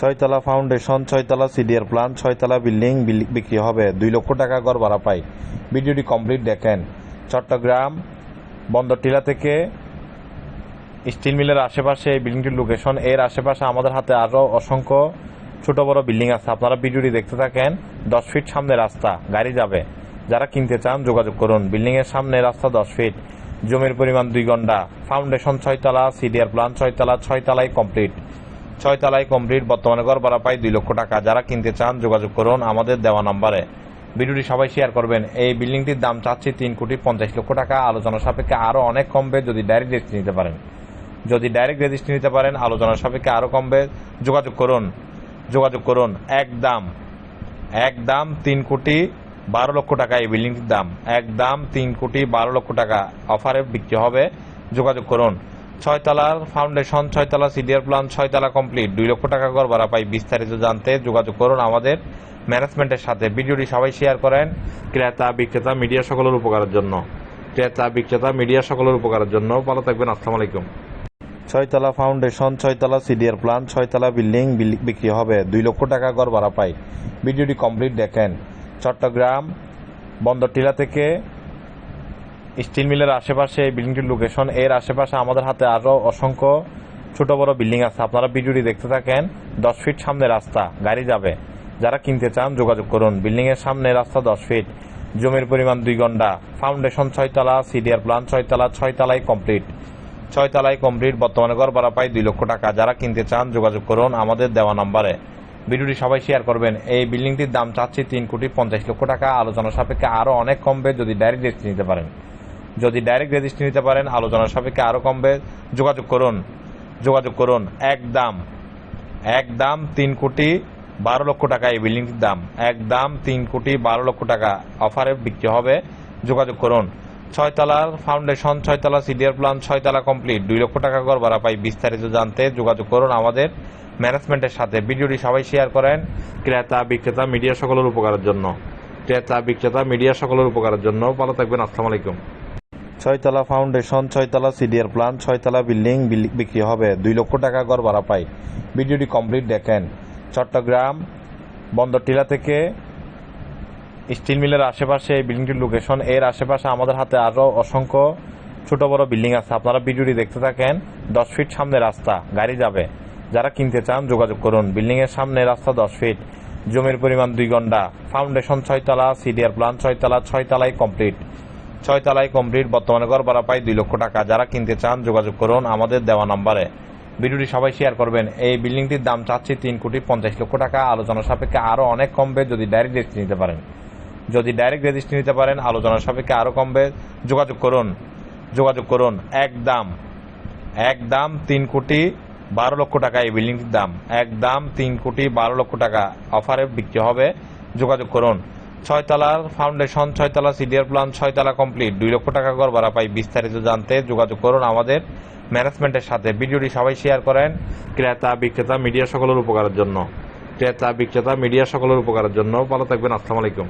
ছয়তলা foundation, ছয়তলা CDR plan ছয়তলা building বিল- বিক্রি হবে। দুই লক্ষ টাকা গড় ভাড়া পাই। ভিডিওটি কমপ্লিট দেখেন। চট্টগ্রাম বন্দর টিলা থেকে স্টিল মিলের আশেপাশে এই বিল্ডিংটির লোকেশন এর আশেপাশে আমাদের হাতে আরও অসংখ্য ছোট বড় বিল্ডিং আছে। আপনারা ভিডিওটি দেখতে থাকেন। দশ ফিট সামনে রাস্তা, গাড়ি যাবে। যারা কিনতে চান যোগাযোগ করুন। বিল্ডিং এর সামনে রাস্তা দশ ফিট। জমির পরিমাণ দুই ঘণ্টা। ফাউন্ডেশন ছয়তলা, সিডিআর প্ল্যান ছয়তলা ছয়তলায় কমপ্লিট। ছয়তলায় কমপ্লিট বর্তমানে ঘর ভাড়া পাই দুই লক্ষ টাকা। যারা কিনতে চান, যোগাযোগ করুন আমাদের দেওয়া নম্বরে। ভিডিওটি সবাই শেয়ার করবেন। এই বিল্ডিংটির দাম চাচ্ছি তিন কোটি পঞ্চাশ লক্ষ টাকা। আলোচনা সাপেক্ষে আরও অনেক কমবে যদি ডাইরেক্ট রেজিস্ট্রি নিতে পারেন। যদি ডাইরেক্ট রেজিস্ট্রি নিতে পারেন আলোচনার সাপেক্ষে আরও কমবে। যোগাযোগ করুন। যোগাযোগ করুন। এক দাম এক দাম তিন কোটি বারো লক্ষ টাকা এই বিল্ডিংটির দাম। এক দাম তিন কোটি বারো লক্ষ টাকা। অফারে বিক্রি হবে। যোগাযোগ করুন। ছয়তলার ফাউন্ডেশন, ছয়তলা সিডিআর প্ল্যান, ছয়তলা কমপ্লিট। দুই লক্ষ টাকা ঘর ভাড়া পাই বিস্তারিত জানতে যোগাযোগ করুন আমাদের ম্যানেজমেন্টের সাথে। ভিডিওটি সবাই শেয়ার করেন। ক্রেতা, বিক্রেতা, মিডিয়া সকলের উপকারের জন্য। ক্রেতা, বিক্রেতা, মিডিয়া সকলের উপকারের জন্য। ভালো থাকবেন, আসসালামু আলাইকুম। ছয়তলা ফাউন্ডেশন, ছয়তলা সিডিআর প্ল্যান, ছয়তলা বিল্ডিং বিল- বিক্রি হবে। দুই লক্ষ টাকা গড় ভাড়া পাই। ভিডিওটি কমপ্লিট দেখেন। চট্টগ্রাম বন্দর টিলা থেকে স্টিল মিলের আশেপাশে এই বিল্ডিংটির লোকেশন এর আশেপাশে আমাদের হাতে আরও অসংখ্য ছোট বড় বিল্ডিং আছে। আপনারা ভিডিওটি দেখতে থাকেন, দশ ফিট সামনে রাস্তা, গাড়ি যাবে। যারা কিনতে চান, যোগাযোগ করুন। বিল্ডিং এর সামনে রাস্তা দশ ফিট জমির পরিমাণ দুই ঘণ্টা। ফাউন্ডেশন ছয়তলা সিডিআর প্ল্যান ছয়তলা ছয়তলায় কমপ্লিট ছয়তলায় কমপ্লিট বর্তমানে ঘর ভাড়া পায় দুই লক্ষ টাকা। যারা কিনতে চান, যোগাযোগ করুন আমাদের দেওয়া নম্বরে। ভিডিওটি সবাই শেয়ার করবেন। এই বিল্ডিংটির দাম চাচ্ছি তিন কোটি পঞ্চাশ লক্ষ টাকা। আলোচনা সাপেক্ষে আরও অনেক কমবে যদি ডাইরেক্ট রেজিস্ট্রি নিতে পারেন। যদি ডাইরেক্ট রেজিস্ট্রি নিতে পারেন, আলোচনার সাপেক্ষে আরও কমবে। যোগাযোগ করুন যোগাযোগ করুন। একদম একদম তিন কোটি বারো লক্ষ টাকা এই বিল্ডিংটির দাম। একদম তিন কোটি বারো লক্ষ টাকা অফারে বিক্রি হবে। যোগাযোগ করুন। ছয়তলার ফাউন্ডেশন ছয়তলা সিডিআর প্ল্যান ছয়তলা কমপ্লিট দুই লক্ষ টাকা ঘর ভাড়া পাই বিস্তারিত জানতে যোগাযোগ করুন আমাদের ম্যানেজমেন্টের সাথে। ভিডিওটি সবাই শেয়ার করেন ক্রেতা, বিক্রেতা মিডিয়া সকলের উপকারের জন্য। ক্রেতা, বিক্রেতা মিডিয়া সকলের উপকারের জন্য। ভালো থাকবেন, আসসালামু আলাইকুম। ছয়তলা ফাউন্ডেশন, ছয়তলা সিডিআর প্ল্যান ছয়তলা বিল্ডিং বিল- বিক্রি হবে। দুই লক্ষ টাকা গড় ভাড়া পাই। ভিডিওটি কমপ্লিট দেখেন। চট্টগ্রাম বন্দর টিলা থেকে স্টিল মিলের আশেপাশে এই বিল্ডিংটির লোকেশন এর আশেপাশে আমাদের হাতে আরও অসংখ্য ছোট বড় বিল্ডিং আছে। আপনারা ভিডিওটি দেখতে থাকেন। দশ ফিট সামনে রাস্তা, গাড়ি যাবে। যারা কিনতে চান যোগাযোগ করুন। বিল্ডিং এর সামনে রাস্তা দশ ফিট। জমির পরিমাণ দুই ঘণ্টা। ফাউন্ডেশন ছয়তলা, সিডিআর প্ল্যান ছয়তলা ছয়তলায় কমপ্লিট। ছয়তলায় কমপ্লিট বর্তমানে ঘর ভাড়া পাই দুই লক্ষ টাকা। যারা কিনতে চান, যোগাযোগ করুন আমাদের দেওয়া নম্বরে। ভিডিওটি সবাই শেয়ার করবেন। এই বিল্ডিংটির দাম চাচ্ছি তিন কোটি পঞ্চাশ লক্ষ টাকা। আলোচনা সাপেক্ষে আরও অনেক কমবে যদি ডাইরেক্ট রেজিস্ট্রি নিতে পারেন। যদি ডাইরেক্ট রেজিস্ট্রি নিতে পারেন, আলোচনার সাপেক্ষে আরও কমবে। যোগাযোগ করুন। যোগাযোগ করুন। এক দাম। এক দাম তিন কোটি বারো লক্ষ টাকা এই বিল্ডিংটির দাম। এক দাম তিন কোটি বারো লক্ষ টাকা। অফারে বিক্রি হবে। যোগাযোগ করুন। ছয়তলার ফাউন্ডেশন, ছয়তলা সিডিআর প্ল্যান, ছয়তলা কমপ্লিট। দুই লক্ষ টাকা কর ভাড়া পাই বিস্তারিত জানতে যোগাযোগ করুন আমাদের ম্যানেজমেন্টের সাথে। ভিডিওটি সবাই শেয়ার করেন। ক্রেতা, বিক্রেতা, মিডিয়া সকলের উপকারের জন্য। ক্রেতা, বিক্রেতা, মিডিয়া সকলের উপকারের জন্য। ভালো থাকবেন। আসসালামু আলাইকুম।